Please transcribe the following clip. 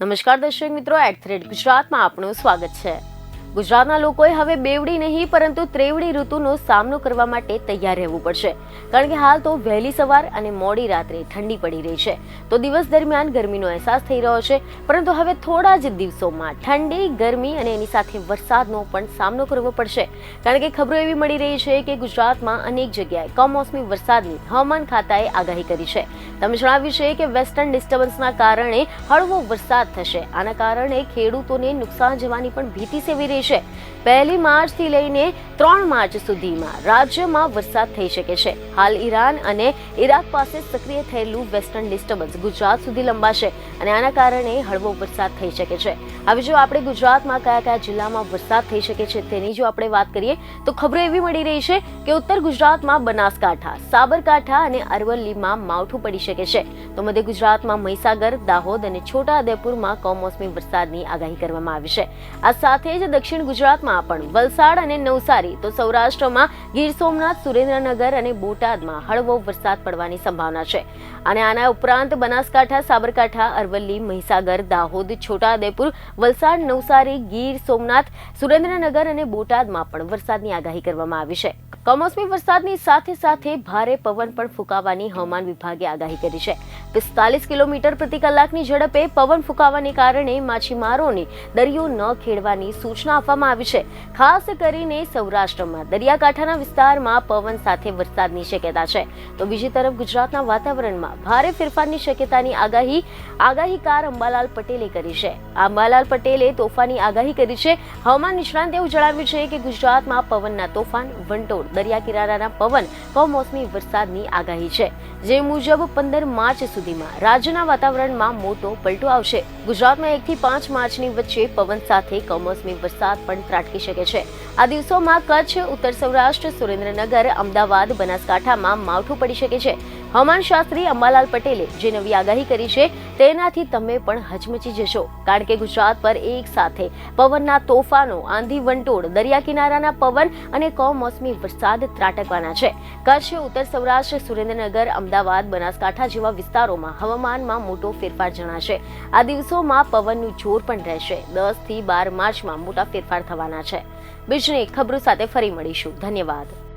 નમસ્કાર દર્શક મિત્રો એટ થ્રેડ ગુજરાતમાં આપનું સ્વાગત છે. ગુજરાતના લોકોએ હવે બેવડી નહીં, પરંતુ ત્રેવડી ઋતુનો સામનો કરવા માટે તૈયાર રહેવું પડશે. કારણ કે હાલ તો વહેલી સવાર અને મોડી રાત્રે ઠંડી પડી રહી છે. તો દિવસ દરમિયાન ગરમીનો અહેસાસ થઈ રહ્યો છે. પરંતુ હવે થોડા જ દિવસોમાં ઠંડી, ગરમી અને એની સાથે વરસાદનો પણ સામનો કરવો પડશે. કારણ કે ખબરો એવી મળી રહી છે કે ગુજરાતમાં અનેક જગ્યાએ કમોસમી વરસાદની હવામાન ખાતાએ આગાહી કરી છે. તમે જણાવ્યું છે કે વેસ્ટર્ન ડિસ્ટર્બન્સના કારણે હળવો વરસાદ થશે. આના કારણે ખેડૂતોને નુકસાન જવાની પણ ભીતિ સેવી રહી છે. પહેલી માર્ચથી લઈને ત્રણ માર્ચ સુધીમાં રાજ્યમાં વરસાદ થઈ શકે છે. હાલ ઈરાન અને ઈરાક પાસે સક્રિય થયેલું વેસ્ટર્ન ડિસ્ટર્બન્સ ગુજરાત સુધી લંબાશે અને આના કારણે હળવો વરસાદ થઈ શકે છે. હવે જો આપણે ગુજરાતમાં કયા કયા જિલ્લામાં વરસાદ થઈ શકે છે તેની જો આપણે વાત કરીએ, તો ખબરો એવી મળી રહી છે કે ઉત્તર ગુજરાતમાં બનાસકાંઠા, સાબરકાંઠા અને અરવલ્લીમાં માવઠું પડી શકે છે. તો મધ્ય ગુજરાતમાં મહીસાગર, દાહોદ અને છોટાઉદેપુરમાં કમોસમી વરસાદની આગાહી કરવામાં આવી છે. આ સાથે જ દક્ષિણ ગુજરાતમાં પણ વલસાડ અને નવસારી તો સૌરાષ્ટ્રમાં ગીર સોમનાથ, સુરેન્દ્રનગર અને બોટાદમાં હળવો વરસાદ પડવાની સંભાવના છે. અને આના ઉપરાંત બનાસકાંઠા, સાબરકાંઠા, અરવલ્લી, મહીસાગર, દાહોદ, છોટાઉદેપુર, વલસાડ, નવસારી, ગીર સોમનાથ, સુરેન્દ્રનગર અને બોટાદમાં પણ વરસાદની આગાહી કરવામાં આવી છે. કમોસમી વરસાદની સાથે સાથે ભારે પવન પણ ફૂંકાવાની હવામાન વિભાગે આગાહી કરી છે. પિસ્તાલીસ કિલોમીટર પ્રતિ કલાકની ઝડપે પવન ફૂંકાવાને કારણે માછીમારોને દરિયો ન ખેડવાની સૂચના આપવામાં આવી છે. ખાસ કરીને સૌરાષ્ટ્રમાં. દરિયાકાંઠાના વિસ્તારમાં પવન સાથે વરસાદની શક્યતા છે. તો બીજી તરફ ગુજરાતના વાતાવરણમાં ભારે ફેરફારની શક્યતાની આગાહી આગાહીકાર અંબાલાલ પટેલે કરી છે. અંબાલાલ પટેલે તોફાની આગાહી કરી છે. હવામાન નિષ્ણાંતે એવું જણાવ્યું છે કે ગુજરાતમાં પવનના તોફાન, વંટોળ દરિયા કિનારાના પવન કમોસમી વરસાદની આગાહી છે. જે મુજબ પંદર માર્ચ સુધીમાં રાજ્યના વાતાવરણમાં મોટો પલટો આવશે. ગુજરાતમાં એકથી પાંચ માર્ચની વચ્ચે પવન સાથે કમોસમી વરસાદ પણ ત્રાટકી શકે છે. આ દિવસોમાં કચ્છ, ઉત્તર સૌરાષ્ટ્ર, સુરેન્દ્રનગર, અમદાવાદ, બનાસકાંઠામાં માવઠું પડી શકે છે. હવામાન શાસ્ત્રી અંબાલાલ પટેલે જે નવી આગાહી કરી છે, તેનાથી તમે પણ હચમચી જશો. કારણ કે ગુજરાત પર એક સાથે પવનના તોફાનો, આંધી વંટોળ, દરિયા કિનારાના પવન અને કમોસમી વરસાદ ત્રાટકવાના છે. કચ્છ, ઉત્તર સૌરાષ્ટ્ર, સુરેન્દ્રનગર, અમદાવાદ, બનાસકાંઠા જેવા વિસ્તારોમાં હવામાનમાં મોટો ફેરફાર જણાશે. આ દિવસોમાં પવનનું જોર પણ રહેશે. દસથી બાર માર્ચમાં મોટા ફેરફાર થવાના છે. બીજની ખબરો સાથે ફરી મળીશું. ધન્યવાદ.